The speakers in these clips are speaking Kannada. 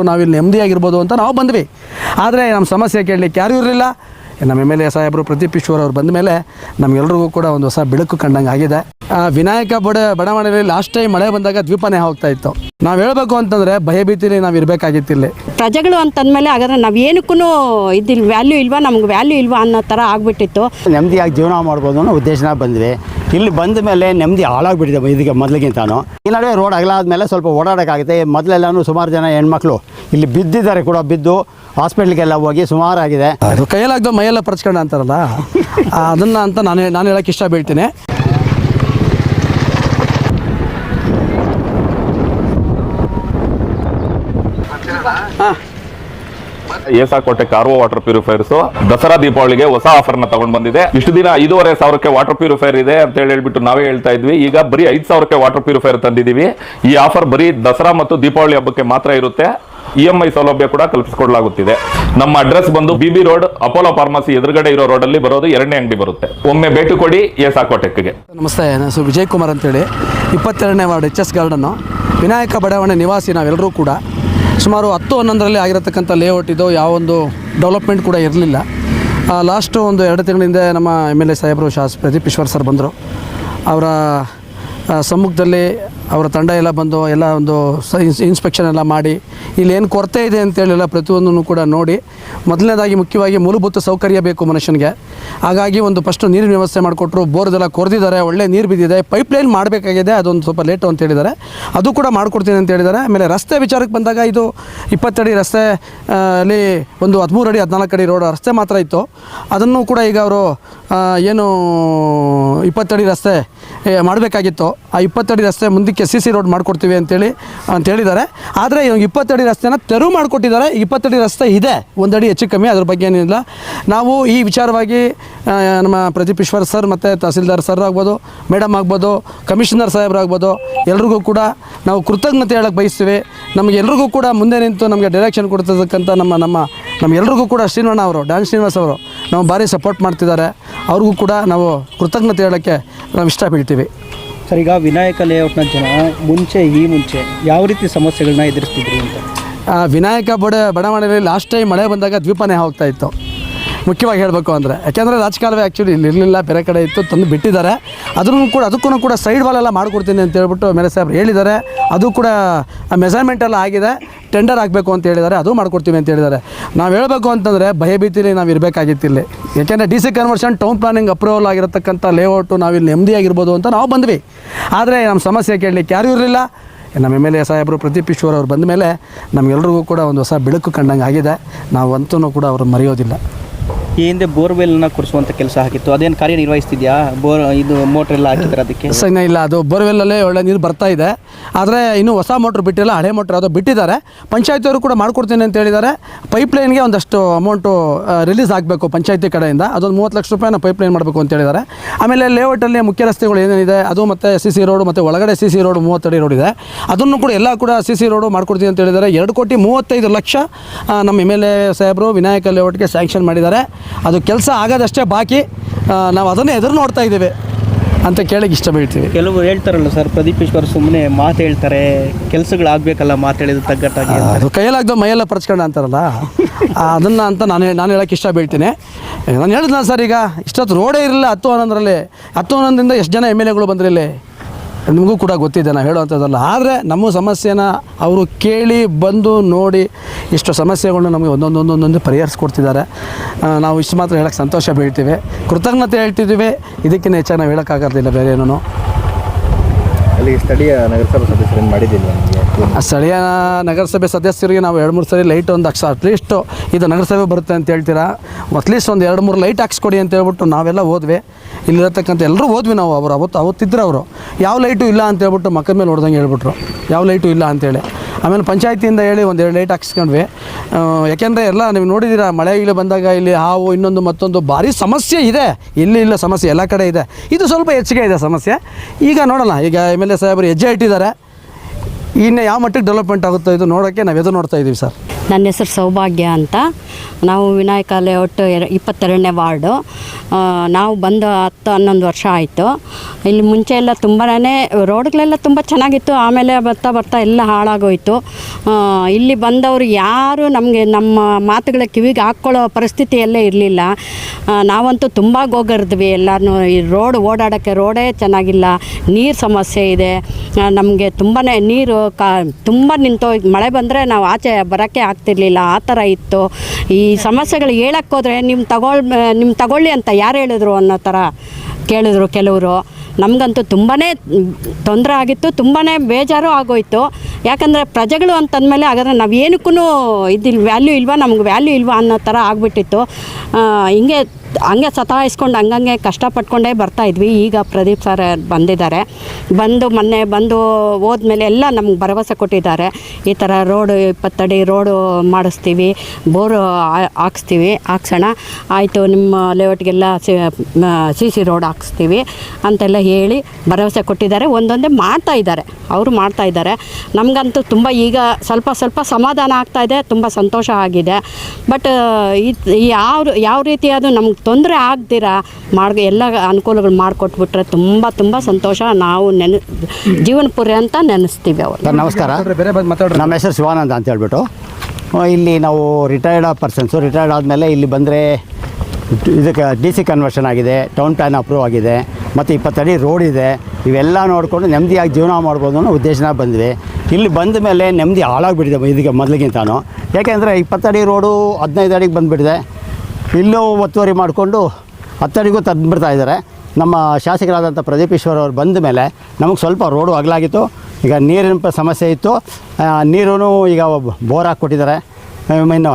ನಾವಿಲ್ಲಿ ನೆಮ್ಮದಿಯಾಗಿರ್ಬೋದು ಅಂತ ನಾವು ಬಂದ್ವಿ. ಆದರೆ ನಮ್ಮ ಸಮಸ್ಯೆ ಕೇಳಲಿಕ್ಕೆ ಯಾರೂ ಇರಲಿಲ್ಲ. ನಮ್ಮ ಎಂ ಎಲ್ ಎ ಸಾಹೇಬರು ಪ್ರದೀಪ್ ಈಶ್ವರ್ ಅವರು ಬಂದ ಮೇಲೆ ನಮಗೆಲ್ರಿಗೂ ಕೂಡ ಒಂದು ಹೊಸ ಬೆಳಕು ಕಂಡಂಗೆ ಆಗಿದೆ. ಆ, ವಿನಾಯಕ ಬಡ ಬಡಾವಣೆಯಲ್ಲಿ ಲಾಸ್ಟ್ ಟೈಮ್ ಮಳೆ ಬಂದಾಗ ದ್ವೀಪನೇ ಹೋಗ್ತಾ ಇತ್ತು. ನಾವು ಹೇಳಬೇಕು ಅಂತಂದರೆ ಭಯಭೀತಿಲಿ ನಾವು ಇರಬೇಕಾಗಿತ್ತಿಲ್ಲಿ ಪ್ರಜೆಗಳು ಅಂತಂದಮೇಲೆ ಹಾಗಾದ್ರೆ ನಾವು ಏನಕ್ಕೂ ಇದಿಲ್ಲ ವ್ಯಾಲ್ಯೂ ಇಲ್ವಾ ನಮ್ಗೆ ವ್ಯಾಲ್ಯೂ ಇಲ್ವಾ ಅನ್ನೋ ಥರ ಆಗ್ಬಿಟ್ಟಿತ್ತು. ನೆಮ್ಮದಿಯಾಗಿ ಜೀವನ ಮಾಡ್ಬೋದು ಅನ್ನೋ ಉದ್ದೇಶನ ಬಂದ್ವಿ. ಇಲ್ಲಿ ಬಂದ ಮೇಲೆ ನೆಮ್ಮದಿ ಹಾಳಾಗ್ಬಿಟ್ಟಿದೆ ಇದಕ್ಕೆ ಮೊದಲಿಗಿಂತಾನು. ಈ ನಡುವೆ ರೋಡ್ ಅಗಲಾದ್ಮೇಲೆ ಸ್ವಲ್ಪ ಓಡಾಡೋಕ್ಕಾಗುತ್ತೆ. ಮೊದಲೆಲ್ಲನೂ ಸುಮಾರು ಜನ ಹೆಣ್ಮಕ್ಳು ಇಲ್ಲಿ ಬಿದ್ದಿದ್ದಾರೆ ಕೂಡ, ಬಿದ್ದು ಹಾಸ್ಪಿಟ್ಲಿಗೆಲ್ಲ ಹೋಗಿ ಸುಮಾರಾಗಿದೆ. ಅದು ಕೈಯಲ್ಲಾಗ್ದು ಮೈಯೆಲ್ಲ ಪರ್ಚ್ಕೊಂಡ ಅಂತಾರಲ್ಲ? ಅದನ್ನು ಅಂತ ನಾನು ನಾನು ಹೇಳಕ್ಕೆ ಇಷ್ಟ ಬೀಳ್ತೀನಿ ಏಸಾಕೋಟೆ ಕಾರ್ವೋ ವಾಟರ್ ಪ್ಯೂರಿಫೈರ್ಸ್ ದಸರಾ ದೀಪಾವಳಿಗೆ ಹೊಸ ಆಫರ್ನ ತಗೊಂಡ್ ಬಂದಿದೆ. ಇಷ್ಟು ದಿನ ಐದೂವರೆ ಸಾವಿರಕ್ಕೆ ವಾಟರ್ ಪ್ಯೂರಿಫೈರ್ ಇದೆ ಅಂತ ಹೇಳಿ ಹೇಳ್ಬಿಟ್ಟು ನಾವೇ ಹೇಳ್ತಾ ಇದ್ವಿ. ಈಗ ಬರೀ ಐದು ಸಾವಿರಕ್ಕೆ ವಾಟರ್ ಪ್ಯೂರಿಫೈರ್ ತಂದಿದೀವಿ ಈ ಆಫರ್ ಬರೀ ದಸರಾ ಮತ್ತು ದೀಪಾವಳಿ ಹಬ್ಬಕ್ಕೆ ಮಾತ್ರ ಇರುತ್ತೆ. ಇ ಎಂ ಐ ಸೌಲಭ್ಯ ಕೂಡ ಕಲ್ಪಿಸಿಕೊಡಲಾಗುತ್ತಿದೆ. ನಮ್ಮ ಅಡ್ರೆಸ್ ಬಂದು B B road Apollo pharmacy ಎದುರುಗಡೆ ಇರೋ ರೋಡ್ ಅಲ್ಲಿ ಬರೋದು ಎರಡನೇ ಅಂಗಡಿ ಬರುತ್ತೆ. ಒಮ್ಮೆ ಭೇಟಿ ಕೊಡಿ ಏಸಾಕೋಟೆಕ್ಗೆ ನಮಸ್ತೆ, ನನ್ನ ಹೆಸರು ವಿಜಯ್ ಕುಮಾರ್ ಅಂತೇಳಿ. ಇಪ್ಪತ್ತೆರಡನೇ ward H S garden Vinayaka ಬಡಾವಣೆ ನಿವಾಸಿ ನಾವೆಲ್ಲರೂ ಕೂಡ ಸುಮಾರು ಹತ್ತು ಹನ್ನೊಂದರಲ್ಲಿ ಆಗಿರತಕ್ಕಂಥ ಲೇಔಟ್ ಇದು ಯಾವೊಂದು ಡೆವಲಪ್ಮೆಂಟ್ ಕೂಡ ಇರಲಿಲ್ಲ. ಲಾಸ್ಟು ಒಂದು ಎರಡು ತಿಂಗಳಿಂದ ನಮ್ಮ ಎಂ ಎಲ್ ಎ ಸಾಹೇಬರು ಶಾಸ್ ಪ್ರದೀಪ್ ಈಶ್ವರ್ ಸರ್ ಬಂದರು. ಅವರ ಸಮ್ಮುಖದಲ್ಲಿ ಅವರ ತಂಡ ಎಲ್ಲ ಬಂದು ಎಲ್ಲ ಒಂದು ಇನ್ಸ್ಪೆಕ್ಷನ್ ಎಲ್ಲ ಮಾಡಿ, ಇಲ್ಲಿ ಏನು ಕೊರತೆ ಇದೆ ಅಂತೇಳಿ ಎಲ್ಲ ಪ್ರತಿಯೊಂದನ್ನು ಕೂಡ ನೋಡಿ. ಮೊದಲನೇದಾಗಿ ಮುಖ್ಯವಾಗಿ ಮೂಲಭೂತ ಸೌಕರ್ಯ ಬೇಕು ಮನುಷ್ಯನಿಗೆ. ಹಾಗಾಗಿ ಒಂದು ಫಸ್ಟು ನೀರಿನ ವ್ಯವಸ್ಥೆ ಮಾಡಿಕೊಟ್ರು ಬೋರ್ದೆಲ್ಲ ಕೊರೆದಿದ್ದಾರೆ, ಒಳ್ಳೆ ನೀರು ಬಿದ್ದಿದೆ ಪೈಪ್ಲೈನ್ ಮಾಡಬೇಕಾಗಿದೆ, ಅದೊಂದು ಸ್ವಲ್ಪ ಲೇಟು ಅಂತ ಹೇಳಿದ್ದಾರೆ. ಅದು ಕೂಡ ಮಾಡಿಕೊಡ್ತೀನಿ ಅಂತ ಹೇಳಿದ್ದಾರೆ. ಆಮೇಲೆ ರಸ್ತೆ ವಿಚಾರಕ್ಕೆ ಬಂದಾಗ ಇದು ಇಪ್ಪತ್ತಡಿ ರಸ್ತೆ ಅಲ್ಲಿ ಒಂದು ಹದಿಮೂರು ಅಡಿ, ಹದಿನಾಲ್ಕು ಅಡಿ ರೋಡ್ ರಸ್ತೆ ಮಾತ್ರ ಇತ್ತು. ಅದನ್ನು ಕೂಡ ಈಗ ಅವರು ಏನು ಇಪ್ಪತ್ತಡಿ ರಸ್ತೆ ಮಾಡಬೇಕಾಗಿತ್ತು. ಆ ಇಪ್ಪತ್ತಡಿ ರಸ್ತೆ ಮುಂದಕ್ಕೆ ಸಿ ಸಿ ರೋಡ್ ಮಾಡಿಕೊಡ್ತೀವಿ ಅಂತೇಳಿ ಅಂತ ಹೇಳಿದ್ದಾರೆ ಆದರೆ ಇವಾಗ ಇಪ್ಪತ್ತಡಿ ರಸ್ತೆನ ತೆರವು ಮಾಡಿಕೊಟ್ಟಿದ್ದಾರೆ. ಇಪ್ಪತ್ತಡಿ ರಸ್ತೆ ಇದೆ. ಒಂದಡಿ ಹೆಚ್ಚು ಕಮ್ಮಿ, ಅದ್ರ ಬಗ್ಗೆ ಏನಿಲ್ಲ. ನಾವು ಈ ವಿಚಾರವಾಗಿ ನಮ್ಮ ಪ್ರದೀಪ್ ಸರ್ ಮತ್ತು ತಹಸೀಲ್ದಾರ್ ಸರ್ ಆಗ್ಬೋದು, ಮೇಡಮ್ ಆಗ್ಬೋದು, ಕಮಿಷನರ್ ಸಾಹೇಬ್ರು ಆಗ್ಬೋದು, ಎಲ್ರಿಗೂ ಕೂಡ ನಾವು ಕೃತಜ್ಞತೆ ಹೇಳಕ್ಕೆ ಬಯಸ್ತೀವಿ. ನಮಗೆ ಎಲ್ರಿಗೂ ಕೂಡ ಮುಂದೆ ನಿಂತು ನಮಗೆ ಡೈರೆಕ್ಷನ್ ಕೊಡ್ತಕ್ಕಂಥ ನಮ್ಮ ನಮ್ಮ, ನಮಗೆಲ್ರಿಗೂ ಕೂಡ ಶ್ರೀನಣ್ಣ ಅವರು ಡ್ಯಾನ್ಸ್ ಶ್ರೀನಿವಾಸ್ ಅವರು ನಾವು ಭಾರಿ ಸಪೋರ್ಟ್ ಮಾಡ್ತಿದ್ದಾರೆ. ಅವ್ರಿಗೂ ಕೂಡ ನಾವು ಕೃತಜ್ಞತೆ ಹೇಳೋಕ್ಕೆ ನಾವು ಇಷ್ಟ ಬೀಳ್ತೀವಿ ಸರ್ ಈಗ ವಿನಾಯಕ ಲೇಔಟ್ನ ಜನ ಮುಂಚೆ ಈ ಮುಂಚೆ ಯಾವ ರೀತಿ ಸಮಸ್ಯೆಗಳನ್ನ ಎದುರಿಸ್ತಿದ್ರು ಅಂತ? ಆ, ವಿನಾಯಕ ಬಡ ಬಡಾವಣೆಯಲ್ಲಿ ಲಾಸ್ಟ್ ಟೈಮ್ ಮಳೆ ಬಂದಾಗ ದ್ವೀಪನೇ ಹೋಗ್ತಾ ಇತ್ತು. ಮುಖ್ಯವಾಗಿ ಹೇಳಬೇಕು ಅಂದರೆ, ಯಾಕೆಂದರೆ ರಾಜಕಾಲವೇ ಆ್ಯಕ್ಚುಲಿ ಇಲ್ಲಿ ಇರಲಿಲ್ಲ, ಬೇರೆ ಕಡೆ ಇತ್ತು, ತಂದು ಬಿಟ್ಟಿದ್ದಾರೆ. ಅದನ್ನು ಕೂಡ ಅದಕ್ಕೂ ಕೂಡ ಸೈಡ್ ವಾಲೆಲ್ಲ ಮಾಡಿಕೊಡ್ತೀನಿ ಅಂತ ಹೇಳ್ಬಿಟ್ಟು ಮೇಲೆ ಸಾಹೇಬ್ರು ಹೇಳಿದ್ದಾರೆ. ಅದು ಕೂಡ ಮೆಸರ್ಮೆಂಟ್ ಎಲ್ಲ ಆಗಿದೆ. ಟೆಂಡರ್ ಆಗಬೇಕು ಅಂತ ಹೇಳಿದ್ದಾರೆ. ಅದು ಮಾಡ್ಕೊಡ್ತೀವಿ ಅಂತ ಹೇಳಿದ್ದಾರೆ. ನಾವು ಹೇಳಬೇಕು ಅಂತಂದರೆ ಭಯಭೀತಿಲಿ ನಾವು ಇರಬೇಕಾಗಿತ್ತಿಲ್ಲಿ ಯಾಕೆಂದರೆ D C conversion town planning approval ಆಗಿರತಕ್ಕಂಥ ಲೇಔಟು ನಾವಿಲ್ಲಿ ನೆಮ್ಮದಿಯಾಗಿರ್ಬೋದು ಅಂತ ನಾವು ಬಂದ್ವಿ. ಆದರೆ ನಮ್ಮ ಸಮಸ್ಯೆ ಕೇಳಲಿಕ್ಕೆ ಯಾರೂ ಇರಲಿಲ್ಲ. ನಮ್ಮ ಎಂ ಎಲ್ ಎ ಸಾಹೇಬರು ಪ್ರದೀಪ್ ಈಶ್ವರ್ ಅವರು ಬಂದ ಮೇಲೆ ನಮಗೆಲ್ರಿಗೂ ಕೂಡ ಒಂದು ಹೊಸ ಬೆಳಕು ಕಂಡಂಗೆ ಆಗಿದೆ ನಾವು ಅಂತೂ ಕೂಡ ಅವರು ಮರೆಯೋದಿಲ್ಲ. ಈ ಹಿಂದೆ ಬೋರ್ವೆಲ್ನ ಕುರಿಸುವಂಥ ಕೆಲಸ ಆಗಿತ್ತು. ಅದೇನು ಕಾರ್ಯನಿರ್ವಹಿಸ್ತಿದ್ಯಾ ಬೋರ್, ಇದು ಮೋಟ್ರ್ ಎಲ್ಲ ಹಾಕಿದ್ರೆ ಅದಕ್ಕೆ? ಸರಿ ಇಲ್ಲ. ಅದು ಬೋರ್ವೆಲ್ಲಲ್ಲೇ ಒಳ್ಳೆ ನೀರು ಬರ್ತಾ ಇದೆ. ಆದರೆ ಇನ್ನೂ ಹೊಸ ಮೋಟ್ರ್ ಬಿಟ್ಟಿಲ್ಲ. ಹಳೆ ಮೋಟ್ರ್ ಅದು ಬಿಟ್ಟಿದ್ದಾರೆ. ಪಂಚಾಯತಿಯವರು ಕೂಡ ಮಾಡ್ಕೊಡ್ತೀನಿ ಅಂತ ಹೇಳಿದ್ದಾರೆ. ಪೈಪ್ಲೈನ್ಗೆ ಒಂದಷ್ಟು ಅಮೌಂಟು ರಿಲೀಸ್ ಆಗಬೇಕು ಪಂಚಾಯತಿ ಕಡೆಯಿಂದ. ಅದೊಂದು ಮೂವತ್ತು ಲಕ್ಷ ರೂಪಾಯಿನ ಪೈಪ್ಲೈನ್ ಮಾಡಬೇಕು ಅಂತ ಹೇಳಿದ್ದಾರೆ. ಆಮೇಲೆ ಲೇಔಟಲ್ಲಿ ಮುಖ್ಯ ರಸ್ತೆಗಳು ಏನೇನಿದೆ? ಅದು ಮತ್ತು ಸಿ ಸಿ ರೋಡು ಮತ್ತು ಒಳಗಡೆ ಸಿ ಸಿ ರೋಡ್ ಮೂವತ್ತಡಿ ರೋಡ್ ಇದೆ. ಅದನ್ನು ಕೂಡ ಎಲ್ಲ ಕೂಡ ಸಿ ಸಿ ರೋಡು ಮಾಡ್ಕೊಡ್ತೀನಿ ಅಂತ ಹೇಳಿದ್ದಾರೆ. ಎರಡು ಕೋಟಿ ಮೂವತ್ತೈದು ಲಕ್ಷ ನಮ್ಮ ಎಂ ಎಲ್ ಎ ಸಾಹೇಬರು ವಿನಾಯಕ ಲೇಔಟ್ಗೆ ಸ್ಯಾಂಕ್ಷನ್ ಮಾಡಿದ್ದಾರೆ. ಅದು ಕೆಲಸ ಆಗೋದಷ್ಟೇ ಬಾಕಿ ನಾವು ಅದನ್ನೇ ಎದುರು ನೋಡ್ತಾ ಇದ್ದೇವೆ ಅಂತ ಕೇಳಕ್ಕೆ ಇಷ್ಟ ಬೀಳ್ತೀವಿ ಕೆಲವು ಹೇಳ್ತಾರಲ್ಲ ಸರ್ ಪ್ರದೀಪ್ ಈಶ್ವರ್ ಸುಮ್ಮನೆ ಮಾತು ಹೇಳ್ತಾರೆ ಕೆಲಸಗಳಾಗಬೇಕಲ್ಲ ಮಾತು ಹೇಳಿದ ತಗ್ಗಟ್ಟಾಗಿ. ಅದು ಕೈಯಲ್ಲಾಗ್ದು ಮೈಯೆಲ್ಲ ಪರಚ್ಕೊಂಡು ಅಂತಾರಲ್ಲ ಅದನ್ನು ಅಂತ ನಾನು ನಾನು ಹೇಳಕ್ಕೆ ಇಷ್ಟ ಬೀಳ್ತೀನಿ ನಾನು ಹೇಳಿದ್ನ ಸರ್ ಈಗ ಇಷ್ಟೊತ್ತು ರೋಡೇ ಇರಲಿಲ್ಲ ಹತ್ತು ಹನ್ನೊಂದರಲ್ಲಿ ಹತ್ತು ಹನ್ನೊಂದರಿಂದ ಎಷ್ಟು ಜನ ಎಂ ಎಲ್ ಎಗಳು ಬಂದ್ರು ಇಲ್ಲಿ? ನಿಮಗೂ ಕೂಡ ಗೊತ್ತಿದೆ, ನಾವು ಹೇಳುವಂಥದ್ದಲ್ಲ. ಆದರೆ ನಮ್ಮ ಸಮಸ್ಯೆನ ಅವರು ಕೇಳಿ, ಬಂದು ನೋಡಿ ಇಷ್ಟು ಸಮಸ್ಯೆಗಳನ್ನ ನಮಗೆ ಒಂದೊಂದೊಂದೊಂದೊಂದು ಪರಿಹರಿಸ್ಕೊಡ್ತಿದ್ದಾರೆ. ನಾವು ಇಷ್ಟು ಮಾತ್ರ ಹೇಳಕ್ಕೆ ಸಂತೋಷ ಬೀಳ್ತೀವಿ. ಕೃತಜ್ಞತೆ ಹೇಳ್ತಿದ್ದೀವಿ ಇದಕ್ಕಿಂತ ಹೆಚ್ಚಾಗಿ ನಾವು ಹೇಳೋಕ್ಕಾಗೋದಿಲ್ಲ ಬೇರೆ ಏನೂ ಅಲ್ಲಿ ಸ್ಥಳೀಯ ನಗರಸಭಾ ಸದಸ್ಯರನ್ನು ಮಾಡಿದ್ದೀನಿ ಸ್ಥಳೀಯ ನಗರಸಭೆ ಸದಸ್ಯರಿಗೆ ನಾವು ಎರಡು ಮೂರು ಸರಿ ಲೈಟ್ ಒಂದು ಹಾಕ್ಸ ಅಟ್ಲೀಸ್ಟ್ ಇದು ನಗರಸಭೆ ಬರುತ್ತೆ ಅಂತ ಹೇಳ್ತೀರಾ? ಅಟ್ಲೀಸ್ಟ್ ಒಂದು ಎರಡು ಮೂರು ಲೈಟ್ ಹಾಕ್ಸ್ಕೊಡಿ ಅಂತ ಹೇಳ್ಬಿಟ್ಟು ನಾವೆಲ್ಲ ಹೋದ್ವಿ. ಇಲ್ಲಿರತಕ್ಕಂಥ ಎಲ್ಲರೂ ಹೋದ್ವಿ ನಾವು ಅವರು. ಅವತ್ತು ಅವತ್ತಿದ್ರು ಅವರು. ಯಾವ ಲೈಟು ಇಲ್ಲ ಅಂತ ಹೇಳ್ಬಿಟ್ಟು ಮಕ್ಕದ ಮೇಲೆ ಹೊಡೆದಂಗೆ ಹೇಳ್ಬಿಟ್ರು. ಯಾವ ಲೈಟು ಇಲ್ಲ ಅಂತೇಳಿ ಆಮೇಲೆ ಪಂಚಾಯತಿಯಿಂದ ಹೇಳಿ ಒಂದು ಎರಡು ಲೈಟ್ ಹಾಕ್ಸ್ಕೊಂಡ್ವಿ. ಯಾಕೆಂದರೆ ಎಲ್ಲ ನೀವು ನೋಡಿದ್ದೀರಾ, ಮಳೆ ಇಲ್ಲಿ ಬಂದಾಗ ಇಲ್ಲಿ ಹಾವು, ಇನ್ನೊಂದು ಮತ್ತೊಂದು ಭಾರಿ ಸಮಸ್ಯೆ ಇದೆ. ಇಲ್ಲಿ ಇಲ್ಲ ಸಮಸ್ಯೆ, ಎಲ್ಲ ಕಡೆ ಇದೆ. ಇದು ಸ್ವಲ್ಪ ಹೆಚ್ಚಿಗೆ ಇದೆ ಸಮಸ್ಯೆ. ಈಗ ನೋಡೋಣ. ಈಗ ಎಂ ಎಲ್ ಎ ಸಾಹೇಬರು ಹೆಜ್ಜೆ ಇಟ್ಟಿದ್ದಾರೆ. ಇನ್ನು ಯಾವ ಮಟ್ಟಿಗೆ ಡೆವಲಪ್ಮೆಂಟ್ ಆಗುತ್ತೋ ಇದು ನೋಡೋಕ್ಕೆ ನಾವು ಎದುರು ನೋಡ್ತಾ ಇದ್ದೀವಿ ಸರ್. ನನ್ನ ಹೆಸರು ಸೌಭಾಗ್ಯ ಅಂತ. ನಾವು ವಿನಾಯಕ ಲೇಔಟ್ ಇಪ್ಪತ್ತೆರಡನೇ ವಾರ್ಡು. ನಾವು ಬಂದು ಹತ್ತು, ಹನ್ನೊಂದು ವರ್ಷ ಆಯಿತು. ಇಲ್ಲಿ ಮುಂಚೆ ಎಲ್ಲ ತುಂಬಾನೇ ರೋಡ್ಗಳೆಲ್ಲ ತುಂಬ ಚೆನ್ನಾಗಿತ್ತು. ಆಮೇಲೆ ಬರ್ತಾ ಬರ್ತಾ ಎಲ್ಲ ಹಾಳಾಗೋಯ್ತು. ಇಲ್ಲಿ ಬಂದವರು ಯಾರು ನಮಗೆ ನಮ್ಮ ಮಾತುಗಳ ಕಿವಿಗೆ ಹಾಕ್ಕೊಳ್ಳೋ ಪರಿಸ್ಥಿತಿಯಲ್ಲೇ ಇರಲಿಲ್ಲ. ನಾವಂತೂ ತುಂಬ ಗೋಗರಿದ್ವಿ. ಎಲ್ಲರೂ ಈ ರೋಡ್ ಓಡಾಡೋಕ್ಕೆ ರೋಡೇ ಚೆನ್ನಾಗಿಲ್ಲ. ನೀರು ಸಮಸ್ಯೆ ಇದೆ. ನಮಗೆ ತುಂಬಾ ನೀರು ಕಾ ತುಂಬ ನಿಂತು ಮಳೆ ಬಂದರೆ ನಾವು ಆಚೆ ಬರೋಕ್ಕೆ ಆಗ್ತಿರ್ಲಿಲ್ಲ, ಆ ಥರ ಇತ್ತು. ಈ ಸಮಸ್ಯೆಗಳು ಹೇಳೋಕ್ಕೋದ್ರೆ ನಿಮ್ಮ ತಗೊಳ್ ನಿಮ್ಮ ತಗೊಳ್ಳಿ ಅಂತ ಯಾರು ಹೇಳಿದ್ರು ಅನ್ನೋ ಥರ ಕೇಳಿದ್ರು ಕೆಲವರು. ನಮಗಂತೂ ತುಂಬಾ ತೊಂದರೆ ಆಗಿತ್ತು ತುಂಬಾ ಬೇಜಾರು ಆಗೋಯ್ತು. ಯಾಕಂದರೆ ಪ್ರಜೆಗಳು ಅಂತಂದಮೇಲೆ ಹಾಗಾದ್ರೆ ನಾವು ಏನಕ್ಕೂ ಇದಿಲ್ಲ ವ್ಯಾಲ್ಯೂ ಇಲ್ವಾ? ನಮ್ಗೆ ವ್ಯಾಲ್ಯೂ ಇಲ್ವಾ ಅನ್ನೋ ಥರ ಆಗಿಬಿಟ್ಟಿತ್ತು. ಹಿಂಗೆ ಹಂಗೆ ಸತಾಯಿಸ್ಕೊಂಡು ಹಂಗಂಗೆ ಕಷ್ಟಪಟ್ಕೊಂಡೇ ಬರ್ತಾ ಇದ್ವಿ. ಈಗ ಪ್ರದೀಪ್ ಸರ್ ಬಂದಿದ್ದಾರೆ. ಬಂದು ಮೊನ್ನೆ ಬಂದು ಹೋದ್ಮೇಲೆ ಎಲ್ಲ ನಮ್ಗೆ ಭರವಸೆ ಕೊಟ್ಟಿದ್ದಾರೆ. ಈ ಥರ ರೋಡು ಇಪ್ಪತ್ತಡಿ ರೋಡು ಮಾಡಿಸ್ತೀವಿ. ಬೋರು ಹಾಕ್ಸ್ತೀವಿ. ಹಾಕ್ಸೋಣ. ಆಯಿತು, ನಿಮ್ಮ ಲೇಔಟ್ಗೆಲ್ಲ ಸಿ ಸಿ ರೋಡ್ ಹಾಕ್ಸ್ತೀವಿ ಅಂತೆಲ್ಲ ಹೇಳಿ ಭರವಸೆ ಕೊಟ್ಟಿದ್ದಾರೆ. ಒಂದೊಂದೇ ಮಾಡ್ತಾ ಇದ್ದಾರೆ. ಅವರು ಮಾಡ್ತಾ ಇದ್ದಾರೆ. ನಮಗಂತೂ ತುಂಬ ಈಗ ಸ್ವಲ್ಪ ಸ್ವಲ್ಪ ಸಮಾಧಾನ ಆಗ್ತಾ ಇದೆ ತುಂಬ ಸಂತೋಷ ಆಗಿದೆ. ಬಟ್ ಯಾವ ಯಾವ ರೀತಿ ಅದು ನಮ್ಗೆ ತೊಂದರೆ ಆಗ್ದಿರ ಮಾಡ್ ಎಲ್ಲ ಅನುಕೂಲಗಳು ಮಾಡಿಕೊಟ್ಬಿಟ್ರೆ ತುಂಬ ತುಂಬ ಸಂತೋಷ ನಾವು ನೆನೆ ಜೀವನಪುರಿ ಅಂತ ನೆನೆಸ್ತೀವಿ ಅವರು. ನಮಸ್ಕಾರ. ನಮ್ಮ ಹೆಸರು ಶಿವಾನಂದ ಅಂತ ಹೇಳ್ಬಿಟ್ಟು. ಇಲ್ಲಿ ನಾವು ರಿಟೈರ್ಡ್ ಪರ್ಸನ್ಸು ರಿಟೈರ್ಡ್ ಆದಮೇಲೆ ಇಲ್ಲಿ ಬಂದರೆ ಇದಕ್ಕೆ ಡಿ ಸಿ ಕನ್ವರ್ಷನ್ ಆಗಿದೆ ಟೌನ್ ಪ್ಲ್ಯಾನ್ ಅಪ್ರೂವ್ ಆಗಿದೆ ಮತ್ತು ಇಪ್ಪತ್ತಡಿ ರೋಡ್ ಇದೆ. ಇವೆಲ್ಲ ನೋಡಿಕೊಂಡು ನೆಮ್ಮದಿಯಾಗಿ ಜೀವನ ಮಾಡ್ಬೋದು ಅನ್ನೋ ಉದ್ದೇಶನ ಬಂದ್ವಿ. ಇಲ್ಲಿ ಬಂದ ಮೇಲೆ ನೆಮ್ಮದಿ ಹಾಳಾಗ್ಬಿಟ್ಟಿದೆ ಇದಕ್ಕೆ ಮೊದಲಿಗಿಂತಾನು. ಯಾಕೆಂದರೆ ಇಪ್ಪತ್ತಡಿ ರೋಡು ಹದಿನೈದು ಅಡಿಗೆ ಬಂದುಬಿಟ್ಟಿದೆ. ಇಲ್ಲೂ ಒತ್ತುವರಿ ಮಾಡಿಕೊಂಡು ಹತ್ತಡಿಗೂ ತಂದುಬಿಡ್ತಾ ಇದ್ದಾರೆ. ನಮ್ಮ ಶಾಸಕರಾದಂಥ ಪ್ರದೀಪ್ ಈಶ್ವರ್ ಅವರು ಬಂದ ಮೇಲೆ ನಮಗೆ ಸ್ವಲ್ಪ ರೋಡು ಅಗಲಾಗಿತ್ತು ಈಗ ನೀರಿನ ಸಮಸ್ಯೆ ಇತ್ತು. ನೀರೂ ಈಗ ಬೋರ್ ಹಾಕ್ಕೊಟ್ಟಿದ್ದಾರೆ. ಇನ್ನು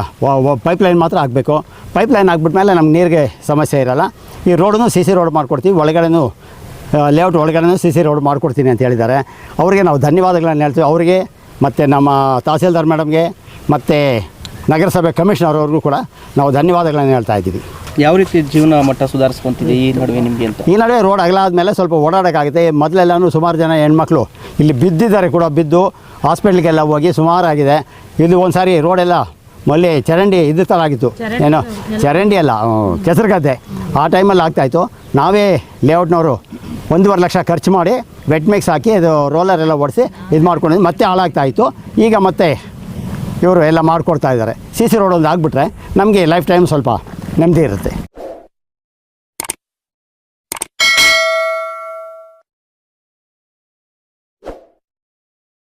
ಪೈಪ್ಲೈನ್ ಮಾತ್ರ ಆಗಬೇಕು ಪೈಪ್ಲೈನ್ ಮೇಲೆ ನಮ್ಗೆ ನೀರಿಗೆ ಸಮಸ್ಯೆ ಇರಲ್ಲ. ಈ ರೋಡನ್ನು ಸಿ ಸಿ ರೋಡ್ ಮಾಡಿಕೊಡ್ತೀವಿ. ಒಳಗಡೆನೂ ಲೇಔಟ್ ಒಳಗಡೆ ಸಿ ಸಿ ರೋಡ್ ಮಾಡಿಕೊಡ್ತೀನಿ ಅಂತ ಹೇಳಿದ್ದಾರೆ. ಅವರಿಗೆ ನಾವು ಧನ್ಯವಾದಗಳನ್ನು ಹೇಳ್ತೀವಿ. ಅವರಿಗೆ ಮತ್ತು ನಮ್ಮ ತಹಸೀಲ್ದಾರ್ ಮೇಡಮ್ಗೆ ಮತ್ತು ನಗರಸಭೆ ಕಮಿಷನರ್ ಅವ್ರಿಗೂ ಕೂಡ ನಾವು ಧನ್ಯವಾದಗಳನ್ನು ಹೇಳ್ತಾ ಇದ್ದೀವಿ. ಯಾವ ರೀತಿ ಜೀವನ ಮಟ್ಟ ಸುಧಾರಿಸ್ಕೊತೀವಿ ಈ ನಡುವೆ ನಿಮಗೆ ಅಂತ? ಈ ನಡುವೆ ರೋಡ್ ಅಗಲಾದ್ಮೇಲೆ ಸ್ವಲ್ಪ ಓಡಾಡೋಕ್ಕಾಗುತ್ತೆ. ಮೊದಲೆಲ್ಲನೂ ಸುಮಾರು ಜನ ಹೆಣ್ಮಕ್ಳು ಇಲ್ಲಿ ಬಿದ್ದಿದ್ದಾರೆ ಕೂಡ ಬಿದ್ದು ಹಾಸ್ಪಿಟ್ಲಿಗೆಲ್ಲ ಹೋಗಿ ಸುಮಾರಾಗಿದೆ. ಇದು ಒಂದು ಸಾರಿ ರೋಡೆಲ್ಲ ಮಲ್ಲಿ ಚರಂಡಿ ಇದ್ದ ಥರ ಆಗಿತ್ತು. ಏನೋ ಚರಂಡಿ ಅಲ್ಲ ಕೆಸರುಗದ್ದೆ. ಕೆಸರು ಗದ್ದೆ ಆ ಟೈಮಲ್ಲಿ ಆಗ್ತಾಯಿತ್ತು ನಾವೇ ಲೇಔಟ್ನವರು ಒಂದೂವರೆ ಲಕ್ಷ ಖರ್ಚು ಮಾಡಿ ವೆಟ್ ಮಿಕ್ಸ್ ಹಾಕಿ ಅದು ರೋಲರ್ ಎಲ್ಲ ಓಡಿಸಿ ಇದು ಮಾಡ್ಕೊಂಡಿದ್ದು. ಮತ್ತೆ ಹಾಳಾಗ್ತಾ ಇತ್ತು ಈಗ ಮತ್ತೆ ಇವರು ಎಲ್ಲ ಮಾಡ್ಕೊಡ್ತಾ ಇದ್ದಾರೆ. ಸಿ ಸಿ ರೋಡ್ ಒಂದು ಆಗಿಬಿಟ್ರೆ ನಮಗೆ ಲೈಫ್ ಟೈಮ್ ಸ್ವಲ್ಪ ನೆಮ್ಮದಿ ಇರುತ್ತೆ.